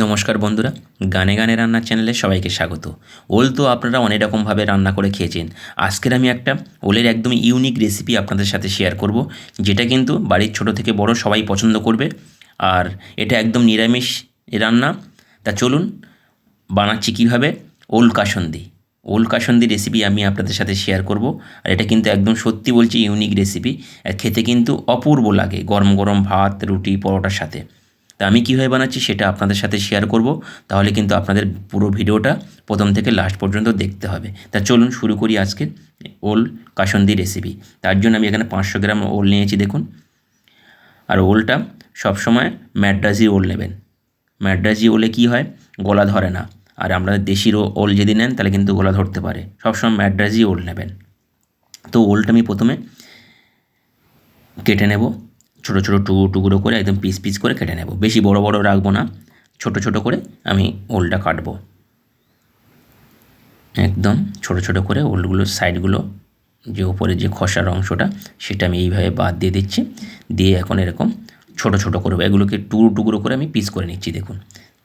নমস্কার বন্ধুরা, গানে গানে রান্নার চ্যানেলে সবাইকে স্বাগত। ওল তো আপনারা অনেক রকমভাবে রান্না করে খেয়েছেন। আজকের আমি একটা ওলের একদম ইউনিক রেসিপি আপনাদের সাথে শেয়ার করব, যেটা কিন্তু বাড়ির ছোট থেকে বড় সবাই পছন্দ করবে। আর এটা একদম নিরামিষ রান্না। তা চলুন, বানাচ্ছি কীভাবে? ওল কাসন্দি। ওল কাসন্দি রেসিপি আমি আপনাদের সাথে শেয়ার করব। আর এটা কিন্তু একদম সত্যি বলছি ইউনিক রেসিপি। খেতে কিন্তু অপূর্ব লাগে গরম গরম ভাত, রুটি, পরোটার সাথে। তা আমি কীভাবে বানাচ্ছি সেটা আপনাদের সাথে শেয়ার করব। তাহলে কিন্তু আপনাদের পুরো ভিডিওটা প্রথম থেকে লাস্ট পর্যন্ত দেখতে হবে। তা চলুন শুরু করি আজকে ওল কাসন্দি রেসিপি তার জন্য আমি এখানে পাঁচশো গ্রাম ওল নিয়েছি, দেখুন। আর ওলটা সবসময় ম্যাড্রাজি ওল নেবেন। ম্যাড্রাজি ওলে কী হয়? গলা ধরে না। আর আমরা দেশির ওল যদি নেন, তাহলে কিন্তু গলা ধরতে পারে। সবসময় ম্যাড্রাজি ওল নেবেন। তো ওলটা আমি প্রথমে কেটে নেব। ছোটো ছোটো টুকরো টুকরো করে একদম পিস পিস করে কেটে নেব। বেশি বড় বড় রাখব না, ছোট ছোট করে আমি ওলটা কাটবো। একদম ছোট ছোট করে ওলগুলোর সাইডগুলো, যে ওপরে যে খসার অংশটা, সেটা আমি এইভাবে বাদ দিয়ে দিচ্ছি। দিয়ে এখন এরকম ছোট ছোট করব এগুলোকে টুকরো টুকরো করে আমি পিস করে নিচ্ছি, দেখুন।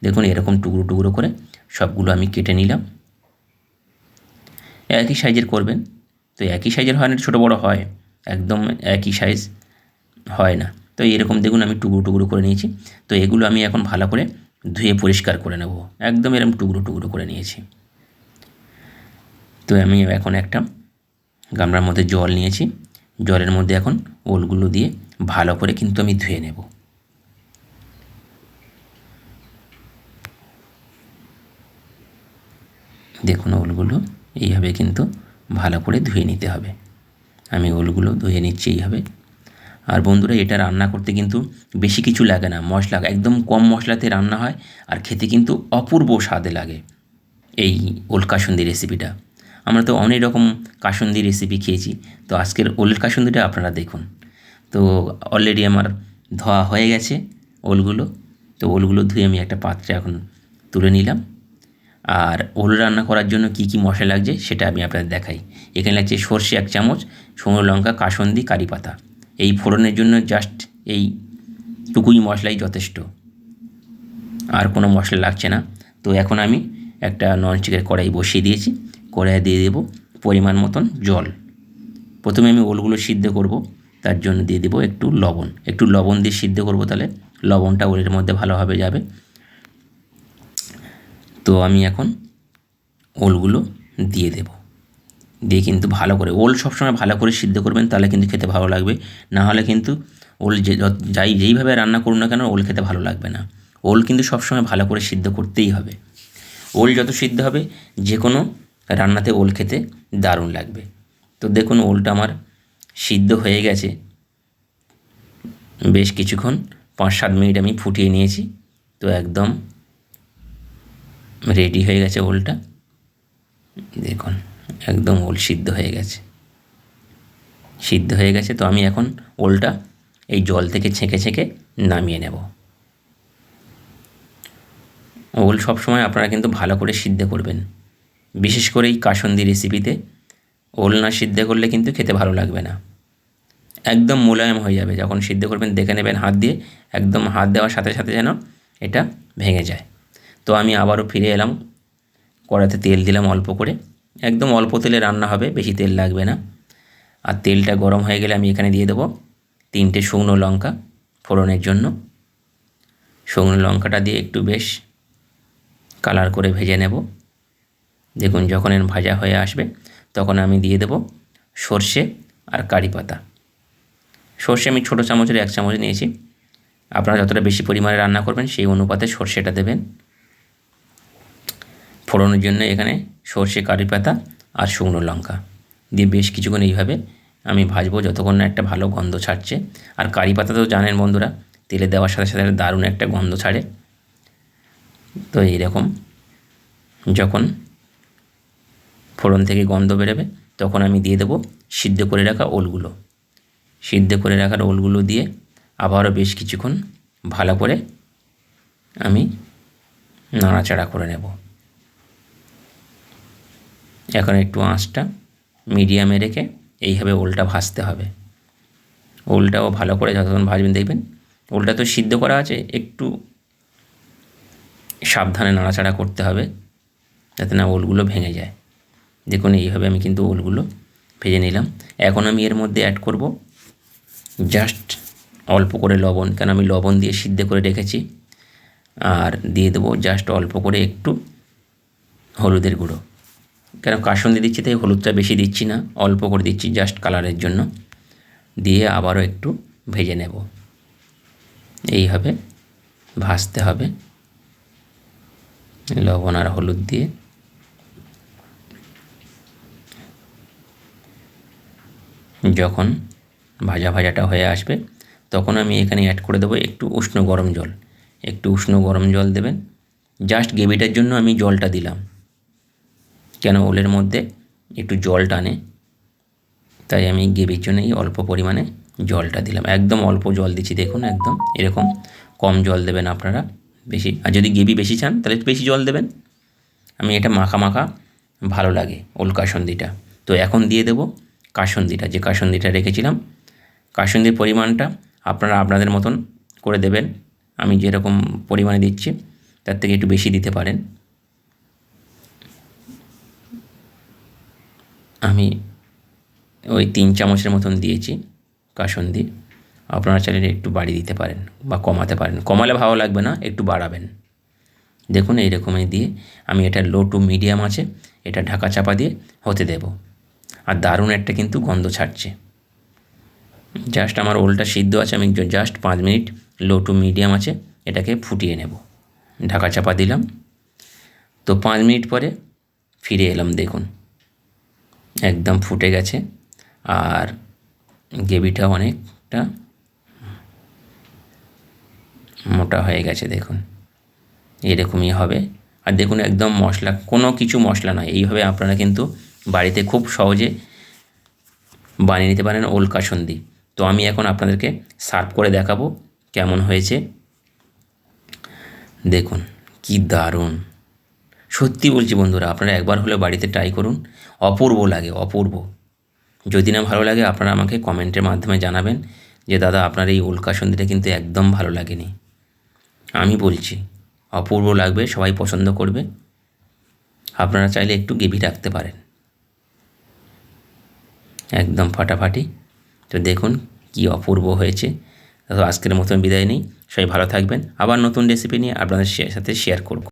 দেখুন এরকম টুকরো টুকরো করে সবগুলো আমি কেটে নিলাম। একই সাইজের করবেন, তো একই সাইজের হয় না, ছোটো বড়ো হয়। একদম একই সাইজ হয় না। তো এরকম দেখুন আমি টুকরো টুকরো করে নিয়েছি। তো এগুলো আমি এখন ভালো করে ধুয়ে পরিষ্কার করে নেব। একদম এরকম টুকরো টুকরো করে নিয়েছি। তো আমি এখন একটা গামলার মধ্যে জল নিয়েছি। জলের মধ্যে এখন ওলগুলো দিয়ে ভালো করে কিন্তু আমি ধুয়ে নেব। দেখুন ওলগুলো এইভাবে কিন্তু ভালো করে ধুয়ে নিতে হবে। আমি ওলগুলো ধুয়ে নিচ্ছি এইভাবে। আর বন্ধুরা, এটা রান্না করতে কিন্তু বেশি কিছু লাগে না, মশলা একদম কম মশলাতে রান্না হয় আর খেতে কিন্তু অপূর্ব স্বাদে লাগে এই ওল কাসুন্দি রেসিপিটা। আমরা তো অনেক রকম কাসুন্দি রেসিপি খেয়েছি, তো আজকের ওলের কাসুন্দিটা আপনারা দেখুন। তো অলরেডি আমার ধোয়া হয়ে গেছে ওলগুলো, তো ওলগুলো ধুয়ে আমি একটা পাত্রে এখন তুলে নিলাম। আর ওল রান্না করার জন্য কি কি মশলা লাগছে সেটা আমি আপনাদের দেখাই। এখানে লাগছে সর্ষে এক চামচ, শুকনো লঙ্কা, কাসন্দি, কারি পাতা। এই ফোড়নের জন্য জাস্ট এই টুকুই মশলাই যথেষ্ট। আর কোনো মশলা লাগছে না। তো এখন আমি একটা ননস্টিকের কড়াই বসিয়ে দিয়েছি। কড়াই দিয়ে দেবো পরিমাণ মতন জল। প্রথমে আমি ওলগুলো সিদ্ধ করব। তার জন্য দিয়ে দেবো একটু লবণ। একটু লবণ দিয়ে সিদ্ধ করব তাহলে লবণটা ওলের মধ্যে ভালোভাবে যাবে। তো আমি এখন ওলগুলো দিয়ে দেব। দিয়ে কিন্তু ভালো করে, ওল সবসময় ভালো করে সিদ্ধ করবেন, তাহলে কিন্তু খেতে ভালো লাগবে। না হলে কিন্তু ওল যে যাই, যেইভাবে রান্না করুন না কেন, ওল খেতে ভালো লাগবে না। ওল কিন্তু সবসময় ভালো করে সিদ্ধ করতেই হবে। ওল যত সিদ্ধ হবে যে কোনো রান্নাতে ওল খেতে দারুণ লাগবে। তো দেখুন, ওলটা আমার সিদ্ধ হয়ে গেছে। বেশ কিছুক্ষণ, পাঁচ, সাত মিনিট আমি ফুটিয়ে নিয়েছি। তো একদম রেডি হয়ে গেছে ওলটা। দেখুন। একদম ওল সিদ্ধ হয়ে গেছে। সিদ্ধ হয়ে গেছে তো আমি এখন ওলটা এই জল থেকে ছেঁকে ছেঁকে নামিয়ে নেব। ওল সবসময় আপনারা কিন্তু ভালো করে সিদ্ধ করবেন। বিশেষ করে এই কাসন্দি রেসিপিতে ওল না সিদ্ধ করলে কিন্তু খেতে ভালো লাগবে না। একদম মোলায়েম হয়ে যাবে। যখন সিদ্ধ করবেন, দেখে নেবেন হাত দিয়ে, একদম হাত দেওয়ার সাথে সাথে যেন এটা ভেঙে যায়। তো আমি আবারও ফিরে এলাম। কড়াতে তেল দিলাম অল্প করে। একদম অল্প তেলে রান্না হবে, বেশি তেল লাগবে না। আর তেলটা গরম হয়ে গেলে আমি এখানে দিয়ে দেবো তিনটে শুকনো লঙ্কা ফোড়নের জন্য। শুকনো লঙ্কাটা দিয়ে একটু বেশ কালার করে ভেজে নেব। দেখুন যখন এর ভাজা হয়ে আসবে, তখন আমি দিয়ে দেব সর্ষে আর কারি পাতা। সর্ষে আমি ছোটো চামচের, এক চামচ নিয়েছি। আপনারা যতটা বেশি পরিমাণে রান্না করবেন, সেই অনুপাতে সর্ষেটা দেবেন। ফোড়নের জন্য এখানে সর্ষে, কারি পাতা আর শুকনো লঙ্কা। দিয়ে বেশ কিছুক্ষণ এইভাবে আমি ভাজবো যতক্ষণ না একটা ভালো গন্ধ ছাড়ছে। আর কারি পাতা তো জানেন বন্ধুরা, তেলে দেওয়ার সাথে সাথে দারুণ একটা গন্ধ ছাড়ে। তো এইরকম যখন ফোড়ন থেকে গন্ধ বেরোবে, তখন আমি দিয়ে দেবো সিদ্ধ করে রাখা ওলগুলো। সিদ্ধ করে রাখার ওলগুলো দিয়ে আবারও বেশ কিছুক্ষণ ভালো করে আমি নাড়াচাড়া করে নেব। এখন একটু আঁচটা মিডিয়ামে রেখে এইভাবে ওলটা ভাজতে হবে। ওলটাও ভালো করে যতক্ষণ ভাজবেন দেখবেন ওলটা তো সিদ্ধ করা আছে, একটু সাবধানে নাড়াচাড়া করতে হবে যাতে না ওলগুলো ভেঙে যায়। দেখুন এইভাবে আমি কিন্তু ওলগুলো ভেজে নিলাম। এখন আমি এর মধ্যে অ্যাড করব জাস্ট অল্প করে লবণ, কেন আমি লবণ দিয়ে সিদ্ধ করে রেখেছি। আর দিয়ে দেবো জাস্ট অল্প করে একটু হলুদের গুঁড়ো। কেন কাসন্দি দিচ্ছি তাই হলুদটা বেশি দিচ্ছি না, অল্প করে দিচ্ছি জাস্ট কালারের জন্য। দিয়ে আবারও একটু ভেজে নেব। এইভাবে ভাজতে হবে। লবণ আর হলুদ দিয়ে। যখন ভাজা ভাজাটা হয়ে আসবে, তখন আমি এখানে অ্যাড করে দেবো একটু উষ্ণ গরম জল। একটু উষ্ণ গরম জল দেবেন। জাস্ট গ্রেভিটার জন্য আমি জলটা দিলাম। কেন ওলের মধ্যে একটু জল টানে? তাই আমি গ্রেভির জন্য এই অল্প পরিমাণে জলটা দিলাম। একদম অল্প জল দিচ্ছি, দেখুন একদম এরকম কম জল দেবেন আপনারা বেশি। আর যদি গ্রেভি বেশি চান, তাহলে বেশি জল দেবেন। আমি এটা মাখা মাখা ভালো লাগে, ওল কাসন্দিটা। তো এখন দিয়ে দেবো কাসন্দিটা। যে কাসন্দিটা রেখেছিলাম, কাসন্দির পরিমাণটা আপনারা আপনাদের মতন করে দেবেন। আমি যেরকম পরিমাণে দিচ্ছি, তার থেকে একটু বেশি দিতে পারেন। ওই তিন চামচের মতন দিয়েছি কাসন্দি। আপনারা চাইলে একটু বাড়িয়ে দিতে পারেন বা কমাতে পারেন। কমালে ভালো লাগবে না, একটু বাড়াবেন। দেখুন, এইরকমই দিয়ে আমি এটা লো টু মিডিয়াম আছে, এটা ঢাকা চাপা দিয়ে হতে দেব। আর দারুণ একটা কিন্তু গন্ধ ছাড়ছে। জাস্ট আমার ওলটা সিদ্ধ আছে, আমি জাস্ট পাঁচ মিনিট লো টু মিডিয়াম আছে, এটাকে ফুটিয়ে নেব। ঢাকা চাপা দিলাম। তো পাঁচ মিনিট পরে ফিরে এলাম, দেখুন। একদম ফুটে গেছে। আর গ্রেভিটা অনেকটা মোটা হয়ে গেছে, দেখুন। এরকমই হবে। আর দেখুন, একদম মশলা, কোনো কিছু মশলা নয়। এইভাবে আপনারা কিন্তু বাড়িতে খুব সহজে বানিয়ে নিতে পারেন ওল কাসন্দি তো আমি এখন আপনাদেরকে সার্ভ করে দেখাবো কেমন হয়েছে। দেখুন, কি দারুণ। সত্যি বলছি বন্ধুরা, আপনারা একবার হলে বাড়িতে ট্রাই করুন। অপূর্ব লাগে, অপূর্ব। যদি না ভালো লাগে, আপনারা আমাকে কমেন্টের মাধ্যমে জানাবেন যে, দাদা, আপনার এই উল্কাসন্দিটা কিন্তু একদম ভালো লাগেনি। আমি বলছি, অপূর্ব লাগবে, সবাই পছন্দ করবে। আপনারা চাইলে একটু গেভি রাখতে পারেন। একদম ফাটাফাটি। তো দেখুন কি অপূর্ব হয়েছে। তো আজকের মতন বিদায় নেই। সবাই ভালো থাকবেন। আবার নতুন রেসিপি নিয়ে আপনাদের সাথে শেয়ার করব।